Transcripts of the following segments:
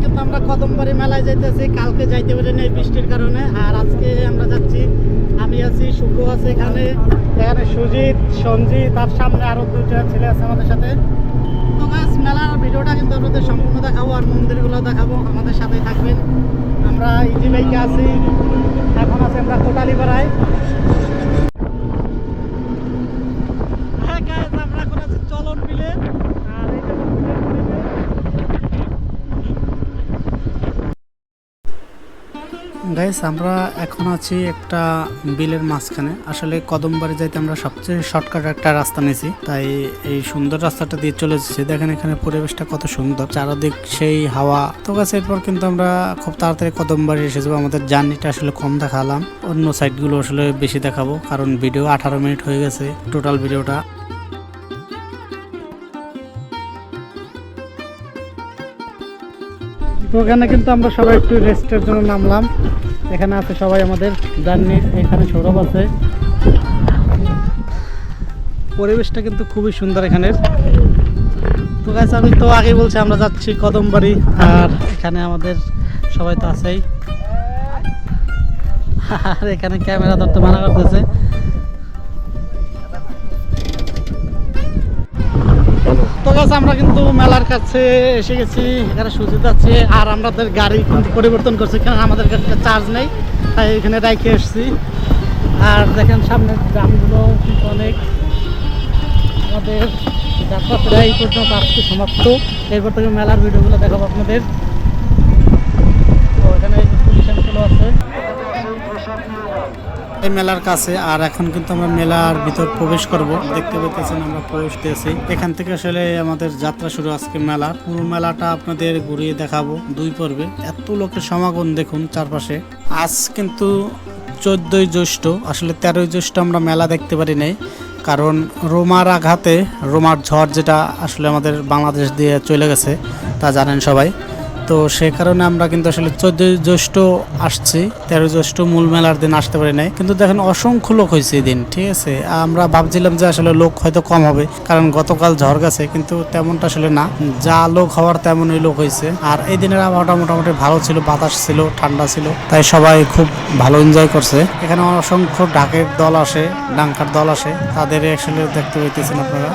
কদমবাড়ি মেলায় যাইতেছি, কালকে যাইতে পারি না এই বৃষ্টির কারণে। আর আজকে আমরা যাচ্ছি, আমি আছি, শুভ আছে এখানে। এখানে সুজিত, সঞ্জিত তার সামনে আরও দুইটা ছেলে আছে আমাদের সাথে। তো গাছ মেলার ভিডিওটা কিন্তু আপনাদের সম্পূর্ণ দেখাবো আর মন্দিরগুলো দেখাবো, আমাদের সাথে থাকবেন। আমরা ইজি বাইকে আছি, এখন আছি আমরা কোটালি পাড়ায় হ্যাঁ guys, আমরা এখন আছি চলন বিলে আর এই যে মন্দিরের পরিবেশ। গাইস, আমরা এখন আছি একটা বিলের মাঝখানে। আসলে কদমবাড়ি যাইতে আমরা সবচেয়ে শর্টকাট একটা রাস্তা নিয়েছি। তাই এই সুন্দর রাস্তাটা দিয়ে চলে এসেছি। দেখেন এখানে পরিবেশটা কত সুন্দর। চারদিক সেই হাওয়া। তো গাছ এরপর কিন্তু আমরা খুব তাড়াতাড়ি কদমবাড়ি এসে যাব। আমাদের জার্নিটা আসলে কম দেখালাম। অন্য সাইডগুলো আসলে বেশি দেখাবো। কারণ ভিডিও আঠারো মিনিট হয়ে গেছে। টোটাল ভিডিওটা তো ওখানে কিন্তু আমরা সবাই একটু রেস্টের জন্য নামলাম। এখানে আছে সবাই আমাদের জার্নি এখানে সৌরভ আছে। পরিবেশটা কিন্তু খুবই সুন্দর এখানের তো গাছ আমি তো আগে বলছি, আমরা যাচ্ছি কদমবাড়ি, আর এখানে আমাদের সবাই তো আছেই। আর এখানে ক্যামেরা ধরতে মানা করতেছে। আমরা কিন্তু মেলার কাছে এসে গেছি, এখানে সুজিত আছে আর আমাদের গাড়ি কিন্তু পরিবর্তন করছে কারণ আমাদের গাড়িতে চার্জ নেই, তাই এখানে রাইখে এসেছি। আর দেখেন সামনের দামগুলো কিন্তু অনেক। আমাদের যাত্রা প্রায় পর্যন্ত আজকে সমাপ্ত। এরপর থেকে মেলার ভিডিওগুলো দেখাবো আপনাদের। তো এখানে পুলিশ আছে এই মেলার কাছে, আর এখন কিন্তু আমরা মেলার ভিতর প্রবেশ করব। দেখতে পেতেছেন আমরা প্রবেশ দিয়েছি এখান থেকে আসলে আমাদের যাত্রা শুরু আজকে মেলা। পুরো মেলাটা আপনাদের ঘুরিয়ে দেখাবো দুই পর্বে। এত লোকের সমাগম দেখুন চারপাশে। আজ কিন্তু চোদ্দই জ্যৈষ্ঠ। আসলে তেরোই জ্যৈষ্ঠ আমরা মেলা দেখতে পারি নাই। কারণ রোমার আঘাতে, রোমার ঝড় যেটা আসলে আমাদের বাংলাদেশ দিয়ে চলে গেছে, তা জানেন সবাই। তো সে কারণে আমরা কিন্তু আসলে চোদ্দই জ্যৈষ্ঠ আসছি তেরো জ্যৈষ্ঠ মূল মেলার দিন আসতে পারি নাই। কিন্তু দেখেন অসংখ্য লোক হয়েছে এই দিন, ঠিক আছে? আমরা ভাবছিলাম যে আসলে লোক হয়তো কম হবে, কারণ গতকাল ঝড় গেছে, কিন্তু তেমনটা আসলে না। যা লোক হওয়ার তেমনই লোক হয়েছে। আর এই দিনের আবহাওয়াটা মোটামুটি ভালো ছিল, বাতাস ছিল, ঠান্ডা ছিল, তাই সবাই খুব ভালো এনজয় করছে। এখানে অসংখ্য ডাকের দল আসে, ডাঙ্কার দল আসে তাদের আসলে দেখতে পাইতেছেন আপনারা।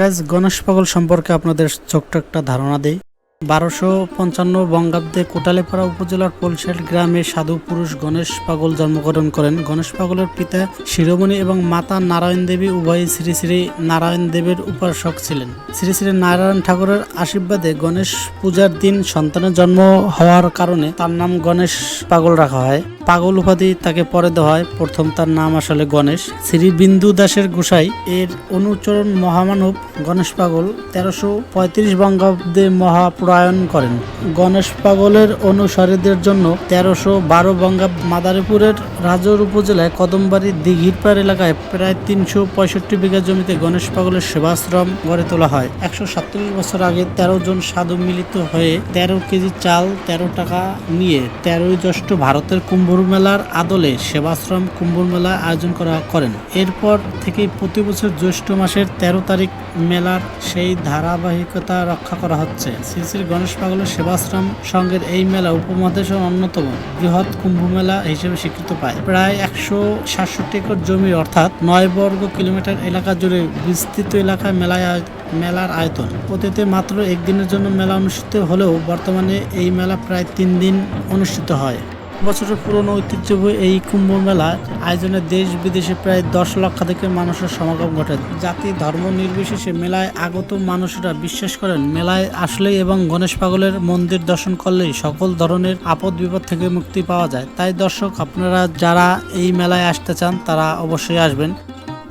গাইজ গণেশ পাগল সম্পর্কে আপনাদের ছোট্ট একটা ধারণা দেই। বারোশো পঞ্চান্ন বঙ্গাব্দে কোটালেপাড়া উপজেলার পোলশেট গ্রামে সাধু পুরুষ গণেশ পাগল জন্মগ্রহণ করেন। গণেশ পাগলের পিতা শিরোমণি এবং মাতা নারায়ণ দেবী উভয়ই শ্রী শ্রী নারায়ণ দেবের উপাসক ছিলেন। শ্রী শ্রী নারায়ণ ঠাকুরের আশীর্বাদে গণেশ পূজার দিন সন্তানের জন্ম হওয়ার কারণে তার নাম গণেশ পাগল রাখা হয়। পাগল উপাধি তাকে পরে দেওয়া হয়। প্রথম তার নাম আসলে গণেশ। শ্রী বিন্দু দাসের গোসাই এর অনুচরণ মহামানব গণেশ পাগল তেরোশো পঁয়ত্রিশ বঙ্গাব্দে মহাপ্রয়াণ করেন। গণেশ পাগলের অনুসারীদের জন্য তেরোশো বারো বঙ্গাব্দ মাদারীপুরের রাজর উপজেলায় কদমবাড়ি দিঘিরপাড় এলাকায় প্রায় তিনশো পঁয়ষট্টি বিঘা জমিতে গণেশ পাগলের সেবাশ্রম গড়ে তোলা হয়। একশো সাতচল্লিশ বছর আগে তেরো জন সাধু মিলিত হয়ে তেরো কেজি চাল তেরো টাকা নিয়ে তেরোই জ্যৈষ্ঠ ভারতের কুম্ভর মেলার আদলে সেবাশ্রম কুম্ভর মেলা আয়োজন করা করেন। এরপর থেকে প্রতি বছর জ্যৈষ্ঠ মাসের তেরো তারিখ মেলার সেই ধারাবাহিকতা রক্ষা করা হচ্ছে। শ্রী শ্রী গণেশ পাগলের সেবাশ্রম সংঘের এই মেলা উপমহাদেশের অন্যতম বৃহৎ কুম্ভ মেলা হিসেবে স্বীকৃত পায়। প্রায় একশো সাতষট্টি একর জমি অর্থাৎ নয় বর্গ কিলোমিটার এলাকা জুড়ে বিস্তৃত এলাকায় মেলায় মেলার আয়তন। অতীতে মাত্র একদিনের জন্য মেলা অনুষ্ঠিত হলেও বর্তমানে এই মেলা প্রায় তিন দিন অনুষ্ঠিত হয়। বছরের পুরনো ঐতিহ্যবাহী এই কুম্ভ মেলা আয়োজনে দেশ বিদেশে প্রায় দশ লক্ষাধিক মানুষের সমাগম ঘটে। জাতি ধর্ম নির্বিশেষে মেলায় আগত মানুষরা বিশ্বাস করেন, মেলায় আসলেই এবং গণেশ পাগলের মন্দির দর্শন করলেই সকল ধরনের আপদ বিপদ থেকে মুক্তি পাওয়া যায়। তাই দর্শক, আপনারা যারা এই মেলায় আসতে চান, তারা অবশ্যই আসবেন।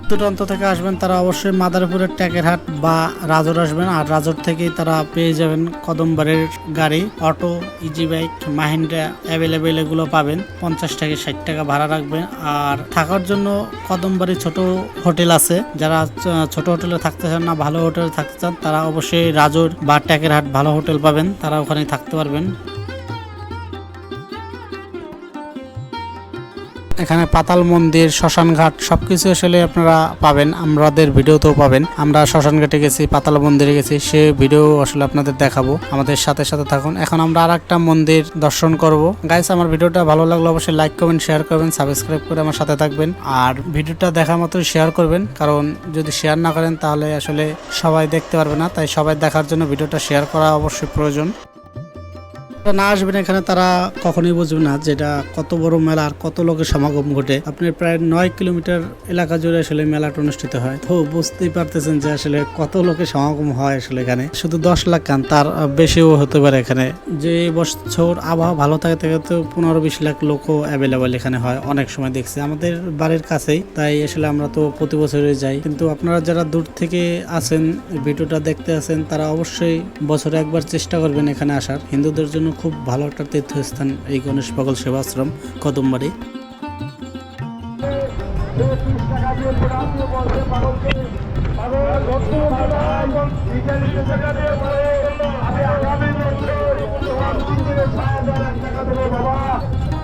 দূরান্ত থেকে আসবেন, তারা অবশ্যই মাদারীপুরের ট্যাকেরহাট বা রাজর আসবেন। আর রাজর থেকেই তারা পেয়ে যাবেন কদমবাড়ির গাড়ি, auto easy bike Mahindra available এগুলো পাবেন। পঞ্চাশ থেকে ষাট টাকা ভাড়া রাখবেন। আর থাকার জন্য কদমবাড়ি ছোট হোটেল আছে। যারা ছোট হোটেলে থাকতে চান না, ভালো হোটেলে থাকতে চান, তারা অবশ্যই রাজর বা ট্যাকেরহাট ভালো হোটেল পাবেন। তারা ওখানে থাকতে পারবেন। এখানে পাতাল মন্দির শ্মশান ঘাট সবকিছু আসলে আপনারা পাবেন আমাদের ভিডিওতেও পাবেন। আমরা শ্মশান ঘাটে গেছি, পাতাল মন্দিরে গেছি, সে ভিডিও আসলে আপনাদের দেখাবো, আমাদের সাথে সাথে থাকুন। এখন আমরা আর একটা মন্দির দর্শন করব। গাইস আমার ভিডিওটা ভালো লাগলে অবশ্যই লাইক করবেন শেয়ার করবেন সাবস্ক্রাইব করে আমার সাথে থাকবেন। আর ভিডিওটা দেখা মতো শেয়ার করবেন, কারণ যদি শেয়ার না করেন তাহলে আসলে সবাই দেখতে পারবে না, তাই সবাই দেখার জন্য ভিডিওটা শেয়ার করা অবশ্যই প্রয়োজন। যারা না আসবেন এখানে, তারা কখনোই বুঝবে না যেটা কত বড় মেলা আর কত লোকের সমাগম ঘটে। আপনার প্রায় নয় কিলোমিটার এলাকা জুড়ে আসলে মেলাটা অনুষ্ঠিত হয়। তো বুঝতেই পারতেছেন যে আসলে কত লোকের সমাগম হয় আসলে এখানে। শুধু দশ লাখ কান তার বেশিও হতে পারে এখানে। যে বছর আবহাওয়া ভালো থাকে থেকে তো পনেরো বিশ লাখ লোকও অ্যাভেলেবল এখানে হয় অনেক সময় দেখছি। আমাদের বাড়ির কাছেই, তাই আসলে আমরা তো প্রতি বছরই যাই। কিন্তু আপনারা যারা দূর থেকে আছেন, ভিডিওটা দেখতে আছেন, তারা অবশ্যই বছরে একবার চেষ্টা করবেন এখানে আসার। হিন্দুদের জন্য খুব ভালো একটা তীর্থস্থান এই গণেশ পাগল সেবাশ্রম কদমবাড়ি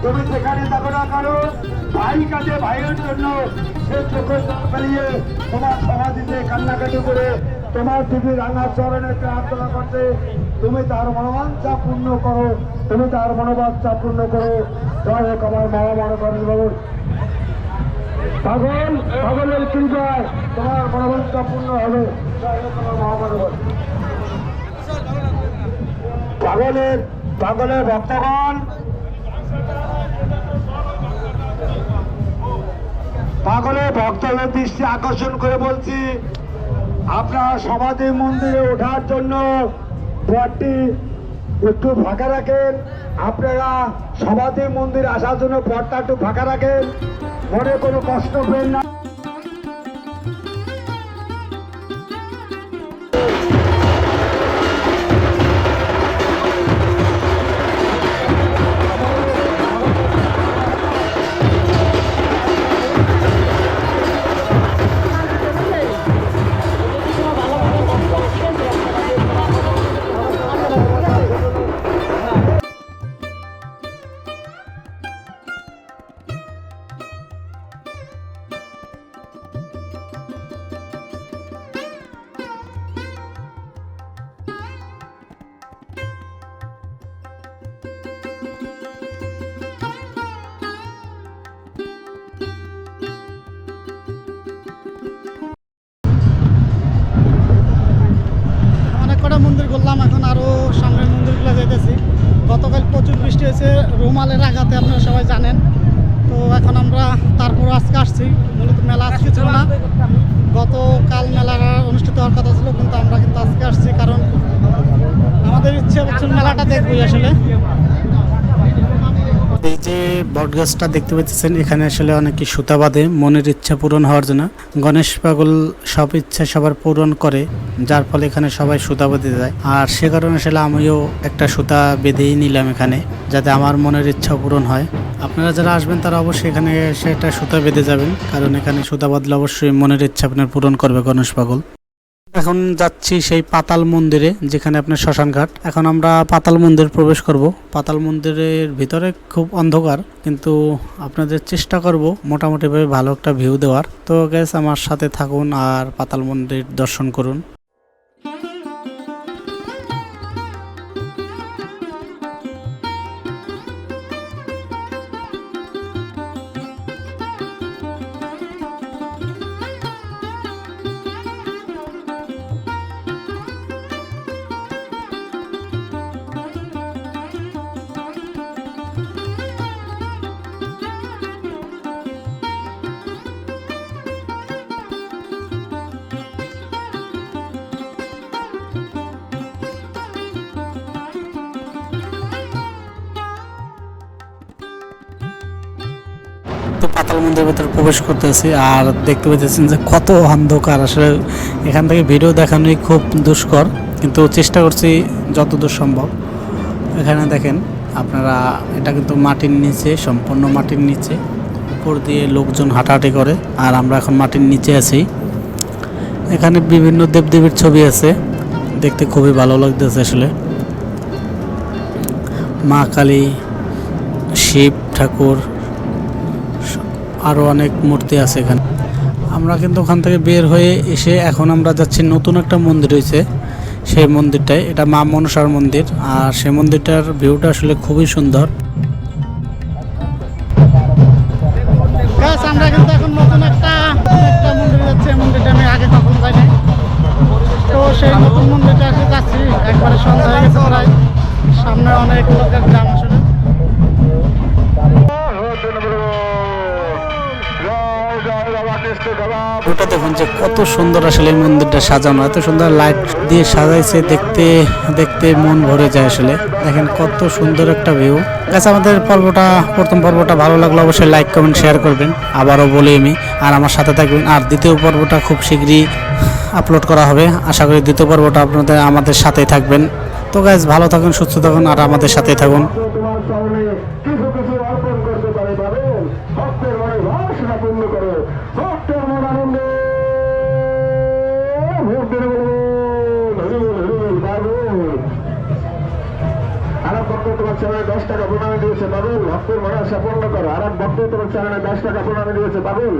তুমি সেখানে থাকো না কারও ভাই ভাইয়ের জন্য সে চোখের ফেলিয়ে তোমার সমাধিতে কান্নাকাটি করে তোমার দিদি রাঙা করতে তুমি তার মনোবাঞ্ছা পূর্ণ করো, তুমি তার মনোবাঞ্ছা পূর্ণ করো। জয় হোক আমার মা মনে করেন বাবু। পাগল পাগলের কৃপায় তোমার মনোবাঞ্ছা পূর্ণ হবে। পাগলের পাগলের ভক্তগণ। পাগলের ভক্তদের দৃষ্টি আকর্ষণ করে বলছি, আপনারা সমাধি মন্দিরে ওঠার জন্য পথটি একটু ফাঁকা রাখেন। আপনারা সমাধি মন্দির আসার জন্য পথটা একটু ফাঁকা রাখেন। মনে কোনো কষ্ট পেন না। রুমালের আঘাতে আপনারা সবাই জানেন। তো এখন আমরা তারপর আজকে আসছি। মূলত মেলা আজকে ছিল না। গতকাল মেলা অনুষ্ঠিত হওয়ার কথা ছিল, কিন্তু আমরা কিন্তু আজকে আসছি কারণ আমাদের ইচ্ছে হচ্ছে মেলাটা দেখবই আসলে। এই যে বটগাছটা দেখতে পাচ্ছেন এখানে আসলে অনেকে সুতা বাঁধে, মনের ইচ্ছা পূরণ হওয়ার জন্য। গণেশ পাগল সব ইচ্ছা সবার পূরণ করে, যার ফলে এখানে সবাই সুতা বেঁধে যায়। আর সে কারণে আসলে আমিও একটা সুতা বেঁধেই নিলাম এখানে, যাতে আমার মনের ইচ্ছা পূরণ হয়। আপনারা যারা আসবেন, তারা অবশ্যই এখানে একটা সুতা বেঁধে যাবেন, কারণ এখানে সুতা বাঁধলে অবশ্যই মনের ইচ্ছা আপনার পূরণ করবে গণেশ পাগল। এখন যাচ্ছি সেই পাতাল মন্দিরে, যেখানে আপনার শ্মশানঘাট এখন আমরা পাতাল মন্দির প্রবেশ করব। পাতাল মন্দিরের ভিতরে খুব অন্ধকার, কিন্তু আপনাদের চেষ্টা করব মোটামুটিভাবে ভালো একটা ভিউ দেওয়ার। তো গ্যাস আমার সাথে থাকুন আর পাতাল মন্দির দর্শন করুন। তো পাতাল মন্দিরের ভেতরে প্রবেশ করতেছি আর দেখতে পেতেছেন যে কত অন্ধকার। আসলে এখান থেকে ভিডিও দেখানোই খুব দুষ্কর, কিন্তু চেষ্টা করছি যতদূর সম্ভব। এখানে দেখেন, আপনারা, এটা কিন্তু মাটির নিচে, সম্পূর্ণ মাটির নিচে। উপর দিয়ে লোকজন হাঁটাহাঁটি করে, আর আমরা এখন মাটির নিচে আছি। এখানে বিভিন্ন দেবদেবীর ছবি আছে, দেখতে খুবই ভালো লাগতেছে আসলে। মা কালী, শিব ঠাকুর আরও অনেক মূর্তি আছে এখানে। আমরা কিন্তু ওখান থেকে বের হয়ে এসে এখন আমরা যাচ্ছি, নতুন একটা মন্দির হয়েছে। সেই মন্দিরটায়, এটা মা মনসার মন্দির। আর সেই মন্দিরটার ভিউটা আসলে খুবই সুন্দর। সেই নতুন মন্দিরটা এখন যাচ্ছি একবারে সন্ধ্যা হয়ে গেছে সামনে অনেক লোকের গ্রাম যে কত সুন্দর আসলে এই মন্দিরটা সাজানো, এত সুন্দর লাইট দিয়ে সাজাইছে, দেখতে দেখতে মন ভরে যায় আসলে। দেখেন কত সুন্দর একটা ভিউ গাছ আমাদের পর্বটা, প্রথম পর্বটা ভালো লাগল অবশ্যই লাইক কমেন্ট শেয়ার করবেন। আবারও বলি আমি, আর আমার সাথে থাকবেন। আর দ্বিতীয় পর্বটা খুব শীঘ্রই আপলোড করা হবে। আশা করি দ্বিতীয় পর্বটা আপনাদের, আমাদের সাথেই থাকবেন। তো গাছ ভালো থাকুন, সুস্থ থাকুন, আর আমাদের সাথেই থাকুন। দিয়েছে বাবুল। মনে আশা পূর্ণ করো। আর এক ভক্ত তোমার চ্যানেলে দশ টাকা প্রণামী দিয়েছে বাবুল।